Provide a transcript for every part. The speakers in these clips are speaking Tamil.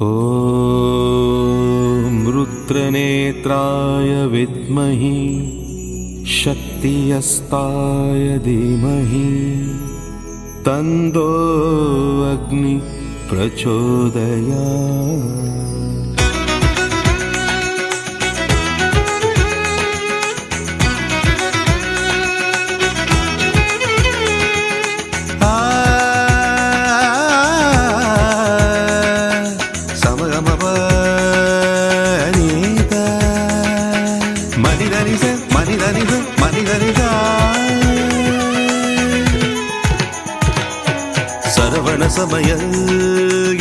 ॐ रुद्रनेत्राय विद्महि शक्तियस्ताय धीमहि। तन्दो अग्नि प्रचोदया சரவண சமய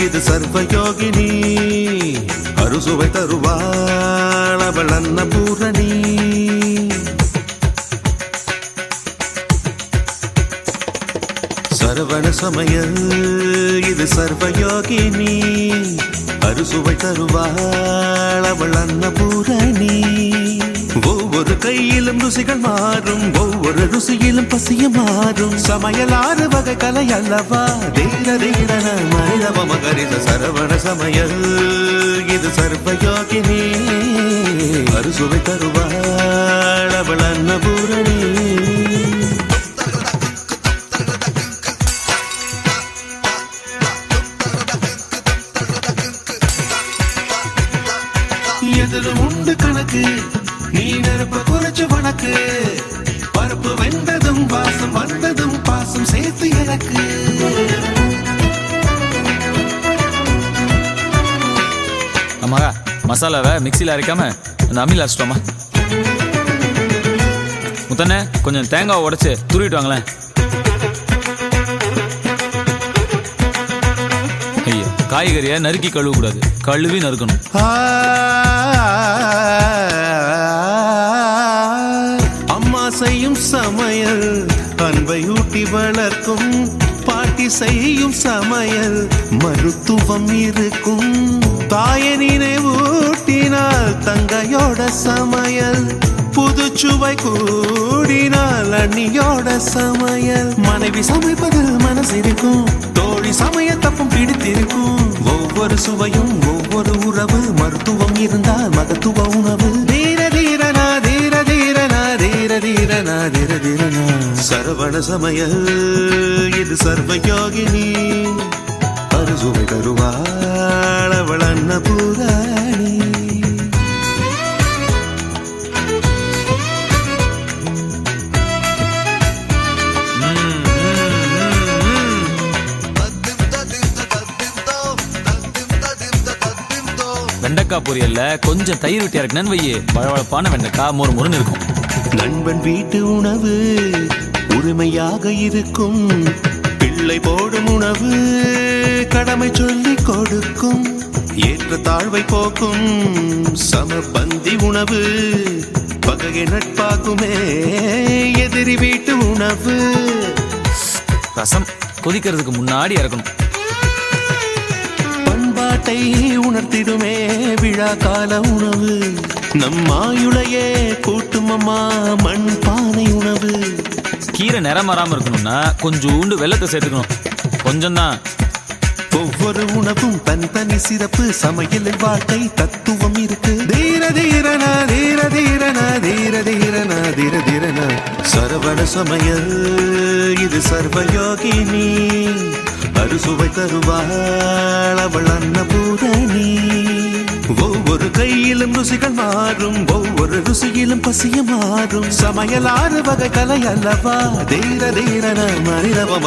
இது சர்வயோகினி. அறுசுவை தருவாள் அவள் அன்னபூரணி. சரவண சமய இது சர்வயோகினி. அறுசுவை தருவாள் அவள் அன்னபூரணி. ஒவ்வொரு கையிலும் ருசிகள் மாறும் ஒவ்வொரு ருசியிலும் பசியும் மாறும். சமையல் ஆறு வகை கலை அல்லவா? தீர தீரன மனிதவ மகரித சரவண சமையல். இது சர்வயோகினி அறுசுவை தருவாள் அவள் அன்னபூரணி. எதிலும் உண்டு கணக்கு நீ நெருப்ப குறைச்சு வணக்கு. பருப்பு வெந்ததும் வாசம் வந்ததும் பாசம் சேர்த்து எனக்கு. ஆமாங்க மசாலாவை மிக்சியில் அரைக்காம அந்த அம்மியில் அரைச்சிட்டோமா முத்தண்ணே கொஞ்சம் தேங்காவை உடைச்சு துருவிட்டு வாங்களேன். ஐயோ காய்கறியை நறுக்கி கழுவக்கூடாது. கழுவி நறுக்கணும். செய்யும் சமையல். அன்பை ஊட்டி வளர்க்கும் பாட்டி செய்யும் சமையல். மருத்துவம் இருக்கும். தாய நினைவூட்டினால் தங்கையோட சமையல். புதுச்சுவை கூடினால் அண்ணியோட சமையல். மனைவி சமைப்பதில் மனசிருக்கும் தோழி சமய தப்பும் பிடித்திருக்கும். ஒவ்வொரு சுவையும் ஒவ்வொரு உறவு. மருத்துவம் இருந்தால் மகத்துவ உணவு. சரவண சமையல் இது சர்வயோகினி அறுசுவை தருவாள் அவள் அன்னபூராணி. வெண்டைக்காய் பொரியல்ல கொஞ்சம் தயிர் விட்டு இறக்குனேன்னு வையே. பழவழப்பான வெண்டைக்காய் மொறு மொறுன்னு இருக்கும். நண்பன் வீட்டு உணவு உரிமையாக இருக்கும். பிள்ளை போடும் உணவு கடமை சொல்லி கொடுக்கும். ஏற்ற தாழ்வை போக்கும் சமபந்தி உணவு பகையை நட்பாக்குமே எதிரி வீட்டு உணவு. ரசம் கொதிக்கிறதுக்கு முன்னாடி இறக்கணும். பண்பாட்டை உணர்த்திடுமே. விழா கால உணவு. நம் ஆயுளையே கூட்டுமம்மா மண் பானை உணவு. கீரை நிறம் மாறாம இருக்கணும்னா கொஞ்சோண்டு வெள்ளத்தை சேர்த்துக்கணும். கொஞ்சம் தான் ஒவ்வொரு உணவும் தனித்தனி சிறப்பு. சமையலில் வாழ்க்கை தத்துவம் இருக்கு. தீர தீரனா தீர தீரனா தீர தீரனா தீர தீரனா. சரவண சமையல் இது சர்வயோகினி. அறுசுவை தருவாள் அவள் அன்னபூரணி ஒவ்வொரு கையிலும் ருசிகள் மாறும் ஒவ்வொரு ருசியிலும் பசிய மாறும். சமையல் ஆறு வகை கலை அல்லவா? தீர தீரன மனிதவ